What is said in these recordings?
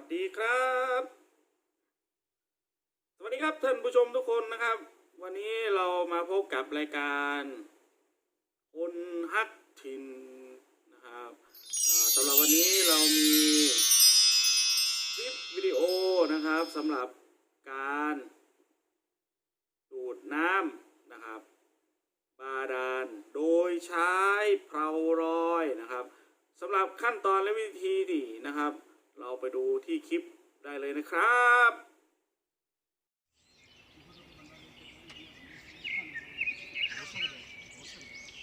วัสดีครับ สวัสดีครับท่านผู้ชมทุกคนนะครับ วันนี้เรามาพบกับรายการคนฮักทินนะครับสำหรับวันนี้เรามีคลิปวิดีโอนะครับสำหรับการดูดน้ำนะครับ บาดาลโดยใช้เพลารอยนะครับสำหรับขั้นตอนและวิธีดีนะครับ เราไปดูที่คลิปได้เลยนะครับ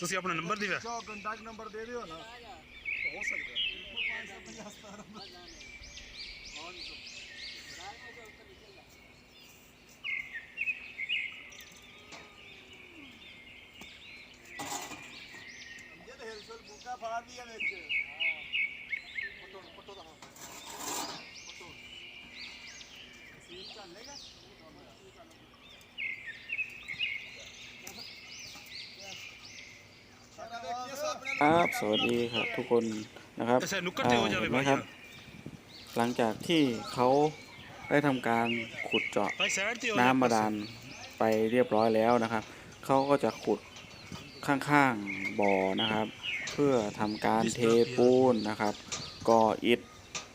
ਤੁਸੀਂ ਆਪਣਾ ਨੰਬਰ ਦਿਓ ਜੋ ਕੰਟੈਕਟ ਨੰਬਰ ਦੇ ਦਿਓ ਨਾ ਤਾਂ ਹੋ ਸਕਦਾ ਇਹ ਤੇ ਹਿਲਸਲ ਬੁੱਕਾ ਫਾੜ ਲਿਆ ਵਿੱਚ ครับสวัสดีครับทุกคนนะครับเห็นไหมครับ หลังจากที่เขาได้ทำการขุดเจาะน้ำบาดาลไปเรียบร้อยแล้วนะครับ เขาก็จะขุดข้างๆบ่อนะครับ เพื่อทำการเทปูนนะครับก่ออิฐ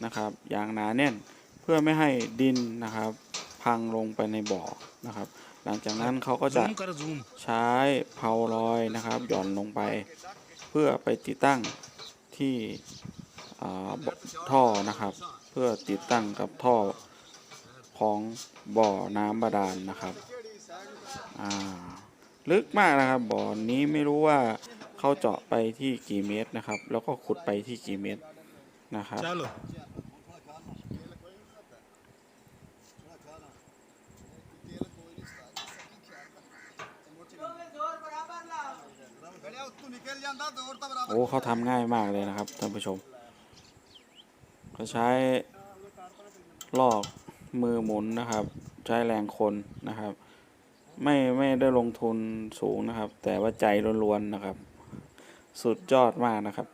นะครับ อย่างหนาแน่นเพื่อไม่ให้ดินนะครับ พังลงไปในบ่อนะครับ หลังจากนั้นเขาก็จะใช้เผาลอยนะครับ หย่อนลงไป เพื่อไปติดตั้งที่ท่อนะครับ เพื่อติดตั้งกับท่อของบ่อน้ำบาดาลนนะครับลึกมากนะครับบ่อนี้ไม่รู้ว่าเขาเจาะไปที่กี่เมตรนะครับ แล้วก็ขุดไปที่กี่เมตรนะครับ โอ้เขาทำง่ายมากเลยนะครับท่านผู้ชมก็ใช้ลอกมือหมุนนะครับ ใช้แรงคนนะครับ ไม่ไม่ได้ลงทุนสูงนะครับ แต่ว่าใจล้วนๆนะครับ สุดยอดมากนะครับ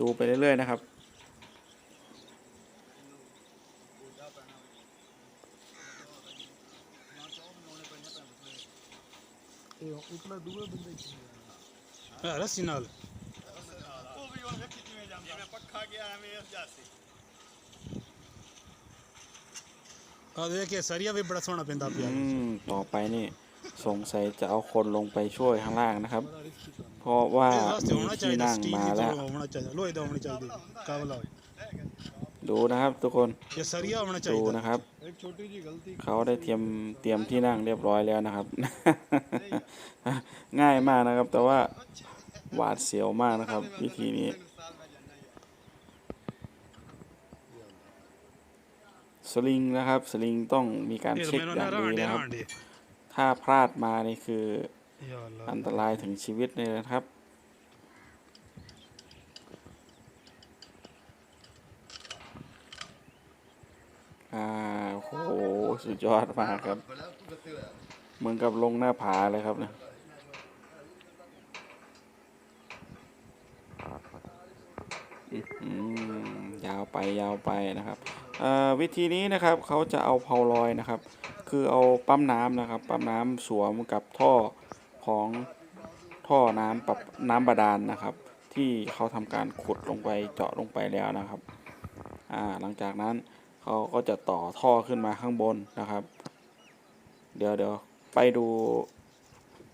ดูไปเรื่อยๆนะครับ ਆਪਣਾ ਦੂਏ ਬੰਦੇ ਚ ਰੱਸੀ ਨਾਲ ਉਹ ਵੀ ਹੁਣ ਵੇਖੀ ਕਿਵੇਂ ਜਾਂਦਾ ਜਿਵੇਂ ਪੱਖਾ ਗਿਆ ਐਵੇਂ ਜਾਸੀ ਆ ਦੇਖੇ ਸਰੀਆ ਵੀ ਬੜਾ ਸੋਹਣਾ ਪੈਂਦਾ ਪਿਆ อืมต่อไปนี่สงสัยจะเอาคนลงไปช่วยข้างล่างนะครับ เพราะว่า ਇਹ มี ਵਾਸਤੇ ਹੋਣਾ ที่ ਚਾਹੀਦਾ นั่ง ਸਟੀਲ มา ਦੀ แล้ว ਤਰ੍ਹਾਂ ਹੋਣਾ ਚਾਹੀਦਾ ਲੋਹੇ ਦਾ ਹੋਣਾ ਚਾਹੀਦਾ ਕਾਬਲਾ ਹੋਏ ดูนะครับ ทุ ਕ คน ਇਹ ਸਰੀਆ ਹੋਣਾ ดู ਚਾਹੀਦਾ นะครับ เขาได้เตรียมเตรียมที่นั่งเรียบร้อยแล้วนะครับ ง่ายมากนะครับ แต่ว่าหวาดเสียวมากนะครับ วิธีนี้ สลิงนะครับ สลิงต้องมีการเช็คอย่างดีนะครับ ถ้าพลาดมานี่คืออันตรายถึงชีวิตเลยนะครับ สุดยอดมากครับ เหมือนกับลงหน้าผาเลยครับเนี่ยอื้อหือยาวไปยาวไปนะครับอ่อวิธีนี้นะครับเขาจะเอาเพาลอยนะครับ คือเอาปั๊มน้ำนะครับ ปั๊มน้ำสวมกับท่อของท่อน้ำปรับน้ำบาดาลนะครับ ที่เขาทำการขุดลงไปเจาะลงไปแล้วนะครับอ่าหลังจากนั้น เขาก็จะต่อท่อขึ้นมาข้างบนนะครับ เดี๋ยวเดี๋ยวไปดู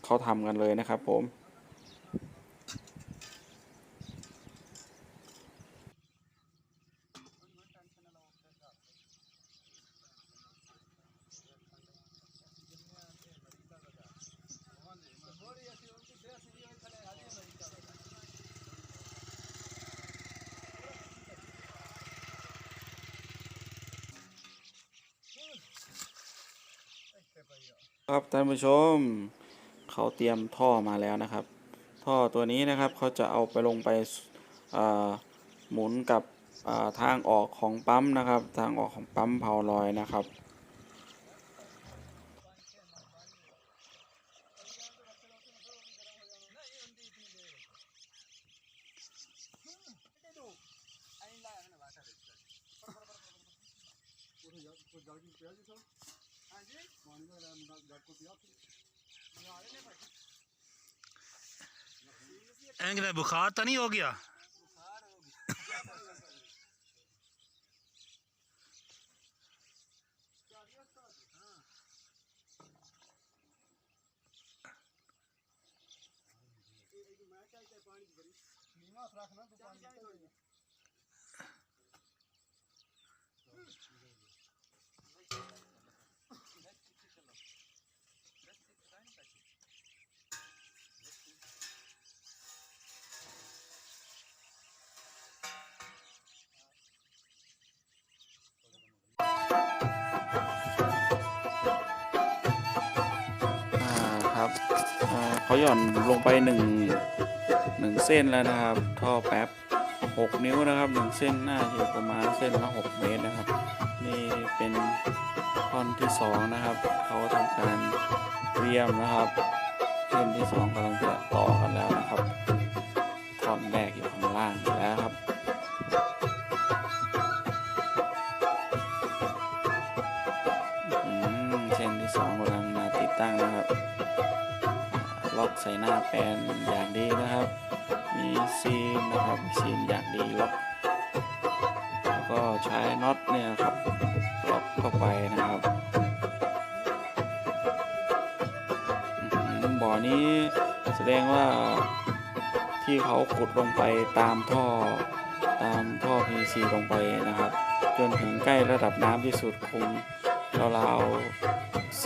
เขาทำกันเลยนะครับผม ครับท่านผู้ชมเขาเตรียมท่อมาแล้วนะครับ ท่อตัวนี้นะครับเขาจะเอาไปลงไปหมุนกับทางออกของปั๊มนะครับ ทางออกของปั๊มเผาลอยนะครับ不要，不要，不要去说。बुखार तो नहीं हो गया? เขาหย่อนลงไปหนึ่งหนึ่งเส้นแล้วนะครับ ท่อแป๊บหกนิ้วนะครับหนึ่งเส้นหน้าอยู่ประมาณเส้นละหกเมตรนะครับ นี่เป็นท่อนที่สองนะครับ เขาทำการเตรียมนะครับเส้นที่สองกำลังจะต่อกันแล้วนะครับท่อนแรกอยู่ข้างล่างแล้วครับ ใส่หน้าแปลนอย่างดีนะครับ มีซีนนะครับมีซีนอย่างดีล็อกแล้วก็ใช้น็อตเนี่ยครับล็อกเข้าไปนะครับบ่อนี้แสดงว่าที่เขาขุดลงไปตามท่อตามท่อ PVC ลงไปนะครับ จนถึงใกล้ระดับน้ำที่สุดคงราวๆ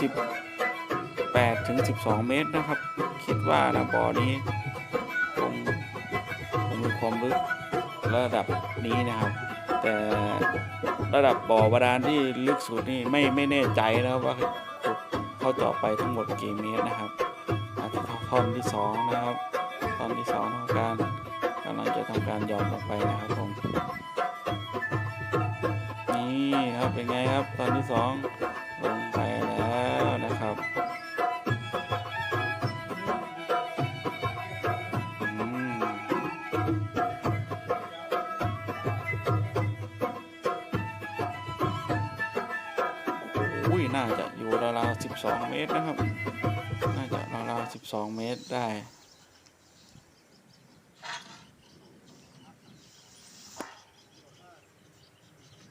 8ถึง12 เมตรนะครับ คิดว่านะบ่อนี้คงคงมีความลึกระดับนี้นะครับ แต่ระดับบ่อบาดาลที่ลึกสุดนี่ไม่ไม่แน่ใจนะครัว่าเข้าเจาะไปทั้งหมดกี่เมตรนะครับอาจจะท่อนที่2นะครับท่อนที่2ทำการกำลังจะทำการย้อนลงไปนะครับผมนี่ครับเป็นไงครับตอนที่2 ราวๆ12 เมตรนะครับ น่าจะราวๆ12 เมตรได้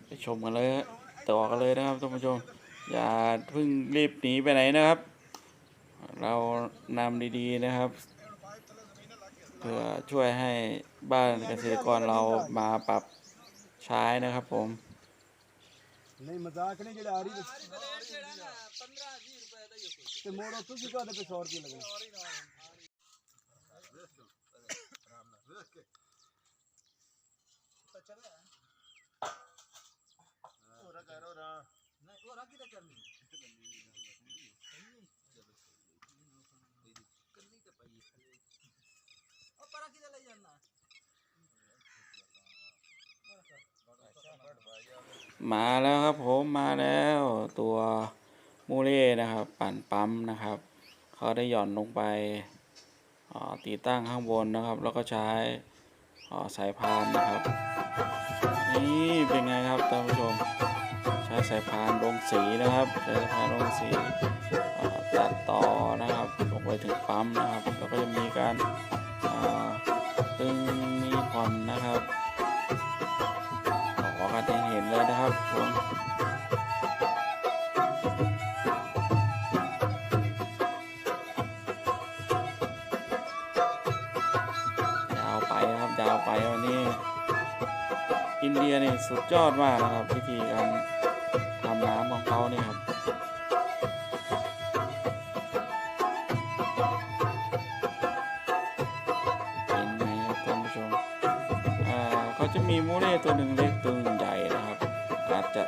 ไปชมกันเลยต่อกันเลยนะครับท่านผู้ชม อย่าเพิ่งรีบหนีไปไหนนะครับ เรานำดีๆนะครับ เพื่อช่วยให้บ้านเกษตรกรเรามาปรับใช้นะครับผม ਤੇ ਮੋੜੋ ਤੁਸੀਂ ਕਹਦੇ ਪੇ 100 ਰੁਪਏ ਲੱਗਣੇมาแล้วครับผมมาแล้วตัว มูเล่นะครับปั่นปั๊มนะครับเขาได้หย่อนลงไปติดตั้งข้างบนนะครับ แล้วก็ใช้สายพานนะครับ นี่เป็นไงครับท่านผู้ชม ใช้สายพานลงสีนะครับใช้สายพานลงสีตัดต่อนะครับลงไปถึงปั๊มนะครับแล้วก็จะมีการตึงมีผ่อนนะครับขอกันให้เห็นเลยนะครับ นะครับยวันนี้ อินเดียนี่สุดยอดมากนะครับ วิธีการทำน้ำของเขานี่ครับเห็นไหมครับท่านผู้ชมเขาจะมีมูเล่ตัวหนึ่งเล็กตัวหนึ่งใหญ่นะครับ อาจจะ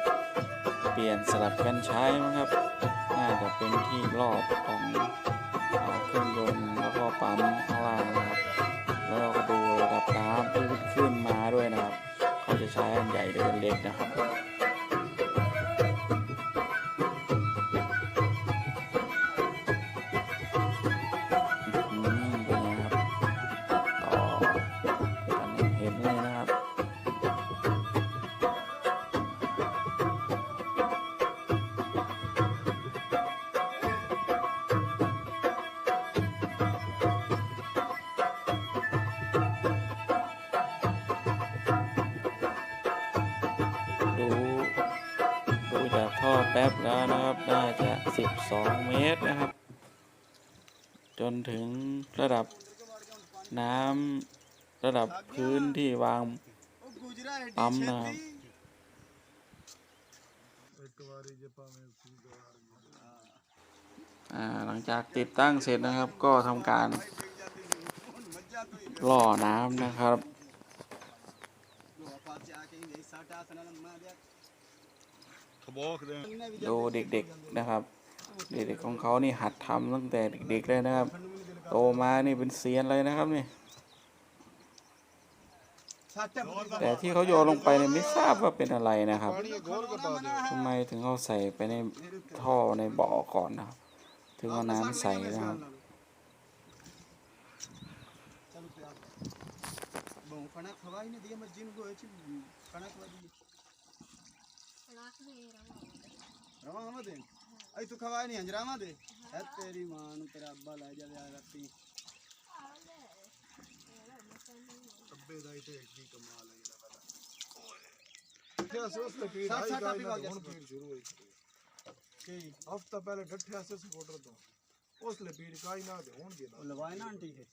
เปลี่ยนสลับกันใช้มั้งครับ น่าจะเป็นที่รอบของเครื่องยนต์แล้วก็ปั๊มข้างล่างนะครับ แล้วเราก็ดูระดับน้ำที่ขึ้นมาด้วยนะครับ เขาจะใช้อันใหญ่หรืออันเล็กนะครับ แป๊บแล้วนะครับ น่าจะ 12 เมตรนะครับ จนถึงระดับน้ำระดับพื้นที่วางปั๊มนะครับหลังจากติดตั้งเสร็จนะครับ ก็ทำการล่อน้ำนะครับ ดูเด็กๆนะครับ เด็กๆของเขานี่หัดทำตั้งแต่เด็กๆเลยนะครับ โตมานี่เป็นเซียนเลยนะครับนี่แต่ที่เขาโยนลงไปเนี่ยไม่ทราบว่าเป็นอะไรนะครับทำไมถึงเอาใส่ไปในท่อในบ่อก่อนนะครับ ถึงเอาน้ำใส่นะครับขนาดขวายนี่ยดีมันจินกูเอชขนาดขวาย ਰਵਾ ਆਵਾਂ ਦੇ ਅਈ ਤੂੰ ਖਵਾਈ ਨਹੀਂ ਹੰਜਰਾਵਾਂ ਦੇ। ਐ ਤੇਰੀ ਮਾਂ ਨੂੰ ਤੇਰਾ ਅੱਬਾ ਲੈ ਜਾਵੇ ਆ ਰਾਤੀ। ਅੱਬੇ ਦਾ ਹੀ ਤੇ ਕੀ ਕਮਾਲ ਹੈ ਜਿਹੜਾ ਪਤਾ। ਤੇ ਸੱਠ ਗਾਈ ਵੀ ਨਾ ਵਗ ਹੁਣ ਪੀੜ ਸ਼ੁਰੂ ਹੋਈ ਕੀ? ਹਫਤਾ ਪਹਿਲੇ ਡੱਠਿਆ ਸੀ ਸਪੋਰਟਰ ਤੋਂ। ਉਸ ਲਈ ਪੀੜ ਕਾਈ ਨਾ ਤੇ ਹੁਣ ਉਹ ਲਵਾਏ ਨਾ ਆਂਟੀ ਕੇ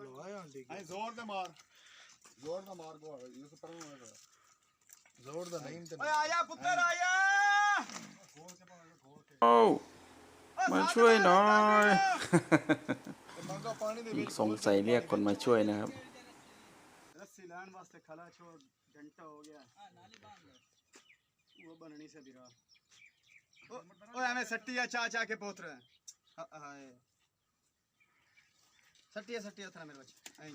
ਲਵਾਇਆ ਆਂਟੀ ਐ ਜ਼ੋਰ ਤੇ ਮਾਰ। ਜ਼ੋਰ ਨਾਲ ਮਾਰ ਕੋ ਇਸ ਪਰ ਨੂੰ जोरदार नहीं आया पुत्र आया โอ้มาช่วยหน่อยสงสัยเรียกคนมาช่วยนะครับ सिलान वास्ते खला छोड़ घंटा हो गया वो बननी से बिरा ओ हमें सट्टिया चाचा के पोत्र हाय सट्टिया सट्टिया था मेरे बच्चे आई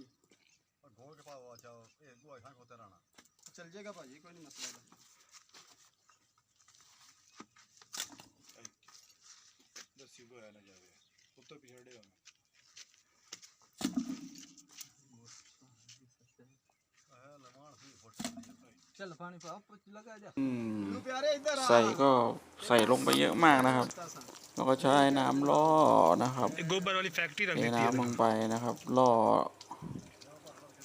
और घोड़ के पास आ जाओ ए दुआ खान होते रहना ਚੱਲ ਜਾਏਗਾ ਭਾਜੀ ਕੋਈ ਨਹੀਂ ਮਸਲਾ ਇਹਦਾ। ਦੱਸੀ ਹੋਇਆ ਨਾ ਜਾਵੇ ਉੱਤੋਂ ਪਿਛੜੇ ਹੋਣਾ ਇਹ ਲਵਾਣ ਸੀ ਫੁੱਟ ਚੱਲ ਪਾਣੀ ਪਾ ਪੁੱਛ ਲਗਾ ਜਾ อืม ਤੂੰ ਪਿਆਰੇ ਇੱਧਰ ਆ ใส่ก็ใส่ลงไปเยอะมากนะครับ ਤਾਸਾ।แล้วก็ใช้น้ำล่อนะครับ ਇਹ ਗੋਬਰ ਵਾਲੀ ਫੈਕਟਰੀ ਰੱਖเท ਦਿੱਤੀ น้ำลงไปนะครับ ล่อ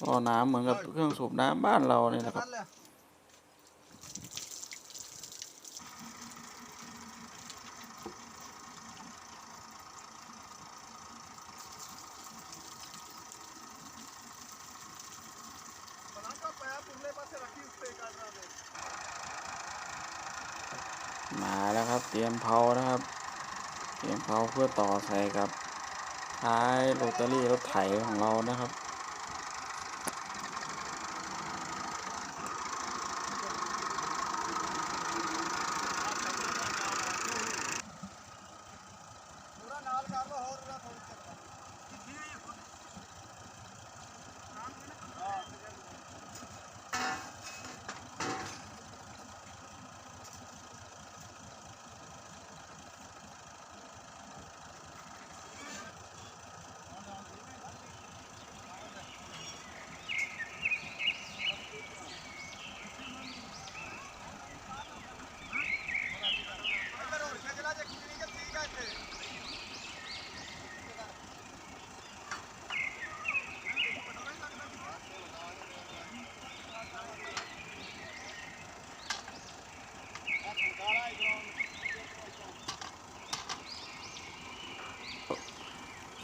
ท่อน้ำเหมือนกับเครื่องสูบน้ำบ้านเราเนี่ยนะครับ มาแล้วครับ เตรียมเผานะครับ เตรียมเผาเพื่อต่อใส่กับท้ายโรตารี่รถไถของเรานะครับ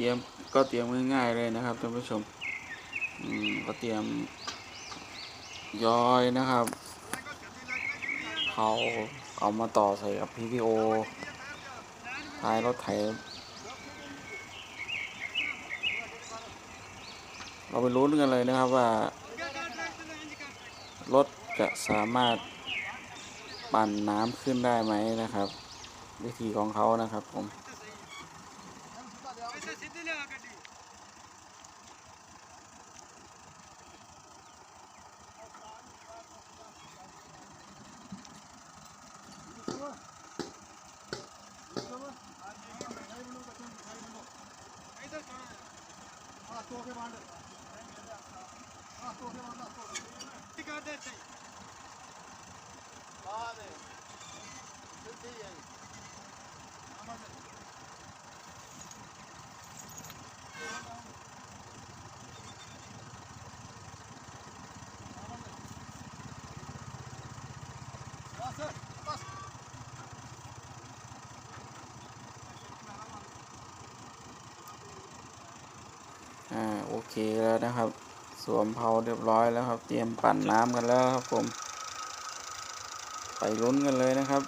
รียมก็เตรียมง่ายๆเลยนะครับท่านผู้ชมก็เตรียมย้อยนะครับเขาเอามาต่อใส่กับ PTO ท้ายรถไถเราไปลุ้นกันเลยนะครับว่า รถจะสามารถปั่นน้ำขึ้นได้ไหมนะครับ วิธีของเขานะครับผม torre, lá da torre. Fica dentro aí. Ah, velho. Aí. สวมเผาเรียบร้อยแล้วครับ เตรียมปั่นน้ำกันแล้วครับผม ไปลุ้นกันเลยนะครับ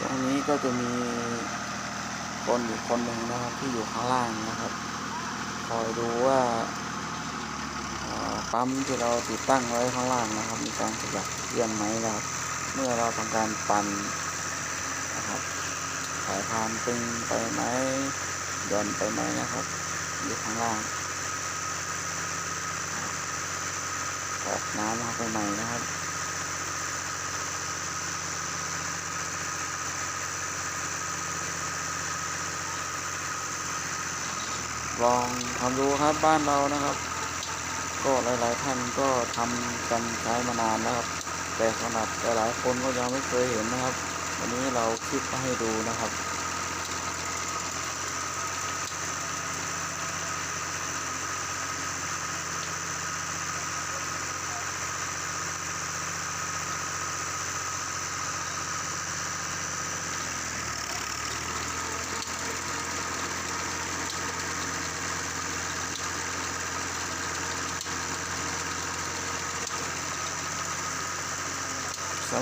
ตรงนี้ก็จะมีคนอยู่คนหนึ่งนะครับที่อยู่ข้างล่างนะครับ คอยดูว่าปั๊มที่เราติดตั้งไว้ข้างล่างนะครับ มีการขยับเคลื่อนไหมนะครับ เมื่อเราทำการปั่นนะครับสายพานตึงไปไหมย่อนไปไหมนะครับ อยู่ข้างล่างออกน้ำเข้าไปใหม่นะครับ ลองทำดูครับบ้านเรานะครับ ก็หลาย ๆ ท่านก็ทำกันใช้มานานแล้วครับ แต่สำหรับหลายๆคนก็ยังไม่เคยเห็นนะครับ วันนี้เราคลิปมาให้ดูนะครับ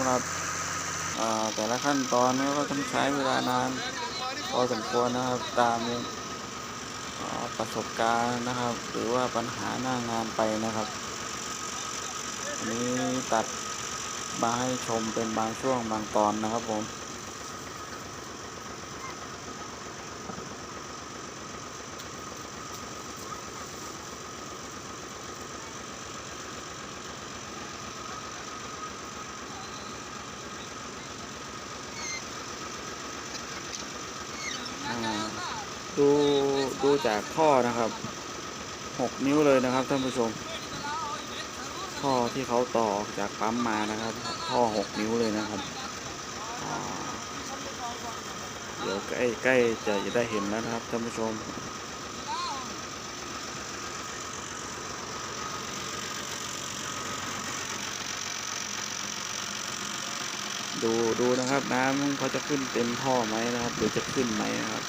หรับแต่ละขั้นตอนนี้ก็ต้องใช้เวลานานพอสมควรนะครับตามประสบการณ์นะครับ หรือว่าปัญหาหน้างานไปนะครับอันนี้ตัดมาให้ชมเป็นบางช่วงบางตอนนะครับผม อ่าดูดู จากท่อนะครับหกนิ้วเลยนะครับท่านผู้ชม ท่อที่เขาต่อจากปั๊มมานะครับ ท่อหกนิ้วเลยนะครับ เดี๋ยวใกล้ใกล้จะจะได้เห็นแล้วนะครับท่านผู้ชมดูดูนะครับน้ำเขาจะขึ้นเต็มท่อไหมนะครับหรือจะขึ้นไหมนะครับ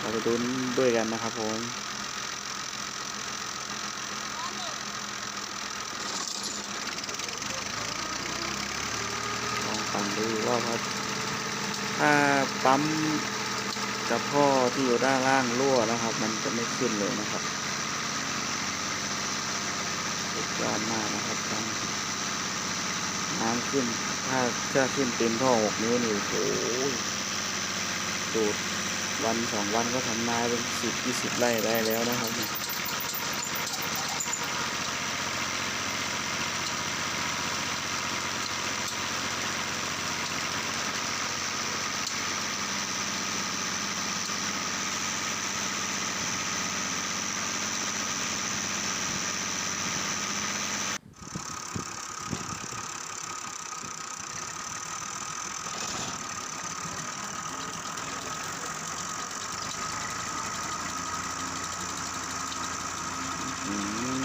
เราไปดูด้วยกันนะครับผมลองฟังดูว่าครับถ้าปั๊มกับท่อที่อยู่ด้านล่างรั่วนะครับ มันจะไม่ขึ้นเลยนะครับสุดยอดมากนะครับน้ำขึ้น ถ้าถ้าขึ้นเต็มท่อหกนิ้วนี่โอ้โหดูด วันสองวันก็ทำนาเป็นสิบยี่สิบไร่ได้แล้วนะครับเนี่ยอืม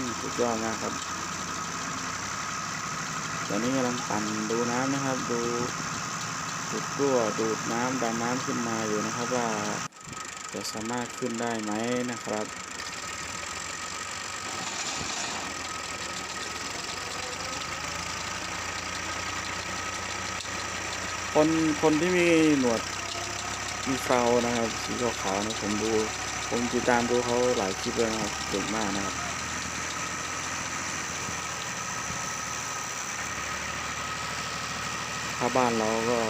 สุดยอดมาครับ ตอนนี้กำลังปั่นดูน้ำนะครับ ดูจุดรั่วดูดน้ำดันน้ำขึ้นมาอยู่นะครับว่าจะสามารถขึ้นได้ไหมนะครับคนคนที่มีหนวดมีเครานะครับ สีขาวๆนะผมดู ผมติดตามดูเขาหลายคลิปแล้วนะครับเก่งมากนะครับ ถ้าบ้านเราก็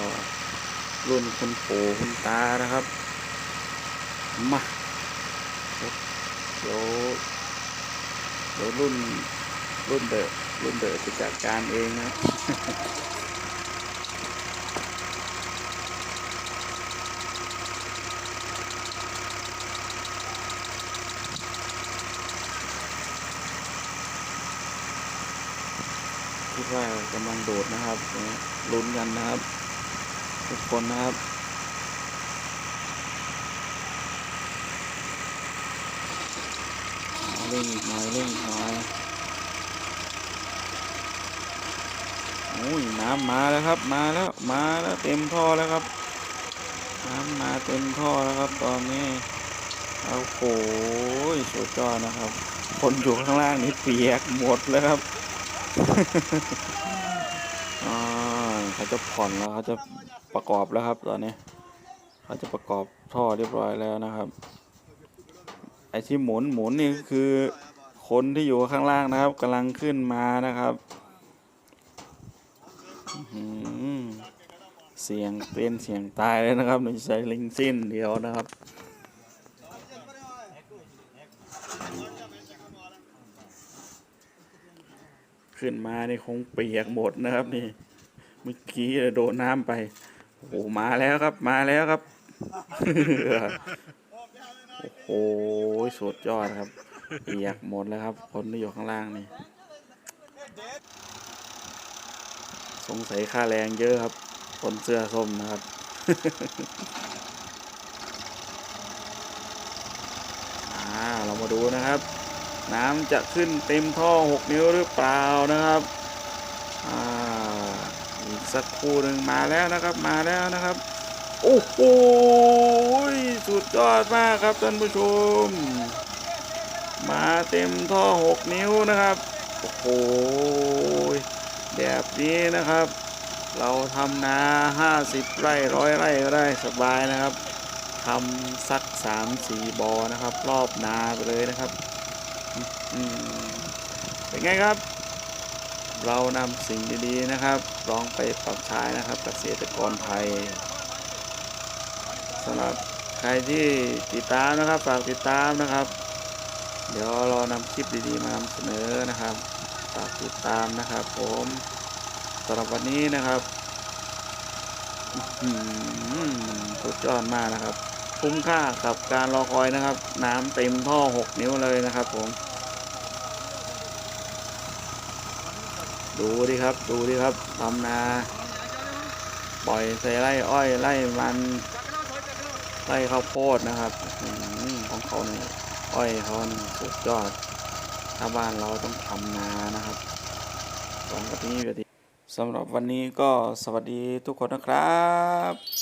รุ่นคุณปู่คุณตานะครับ มาเดี๋ยวเดี๋ยวรุ่นรุ่นเดอะรุ่นเดอะจะจัดการเองนะ คิดว่ากำลังโดดนะครับลุ้นกันนะครับ ทุกคนนะครับเร่งอีกหน่อยเร่งอีกหน่อยโอ้ยน้ำมาแล้วครับ มาแล้วมาแล้วเต็มท่อแล้วครับน้ำมาเต็มท่อแล้วครับ ตอนนี้เอาโอ้ยสุดยอดนะครับ คนอยู่ข้างล่างนี่เปียกหมดแล้วครับ เขาจะผ่อนแล้วเขาจะประกอบแล้วครับ ตอนนี้เขาจะประกอบท่อเรียบร้อยแล้วนะครับ ไอ้ที่หมุนหมุนนี่คือคนที่อยู่ข้างล่างนะครับกำลังขึ้นมานะครับเสียงเป็นเสียงตายเลยนะครับหนูใช้ลิงสิ้นเดียวนะครับ ขึ้นมานี่คงเปียกหมดนะครับนี่ เมื่อกี้โดนน้ำไปโอ้โหมาแล้วครับมาแล้วครับ โอ้โหสุดยอดครับ เปียกหมดแล้วครับ คนที่อยู่ข้างล่างนี่ สงสัยค่าแรงเยอะครับ คนเสื้อส้มนะครับอ่าเรามาดูนะครับ น้ำจะขึ้นเต็มท่อ 6 นิ้วหรือเปล่านะครับอีกสักครู่หนึ่งมาแล้วนะครับมาแล้วนะครับโอ้โหสุดยอดมากครับท่านผู้ชม มาเต็มท่อ 6 นิ้วนะครับโอ้โหแบบนี้นะครับ เราทำนา 50 ไร่ร้อยไร่ก็ได้สบายนะครับทำสัก 3-4 บอนะครับ รอบนาไปเลยนะครับ เป็นไงครับ เรานำสิ่งดีๆนะครับ ลองไปปรับใช้นะครับเกษตรกรไทยสำหรับใครที่ติดตามนะครับ ฝากติดตามนะครับ เดี๋ยวเรานำคลิปดีๆมานำเสนอนะครับฝากติดตามนะครับผมสำหรับวันนี้นะครับอื้อหือสุดยอดมากนะครับ คุ้มค่ากับการรอคอยนะครับ น้ำเต็มท่อ 6 นิ้วเลยนะครับผม ดูดิครับ ดูดิครับทำนา ปล่อยใส่ไร่อ้อยไร่มันไร่ข้าวโพดนะครับอของเขาเนี่ยอ้อยเขานี่สุดยอด ถ้าบ้านเราต้องทำนานะครับสองกะทิแบบนี้สำหรับวันนี้ก็สวัสดีทุกคนนะครับ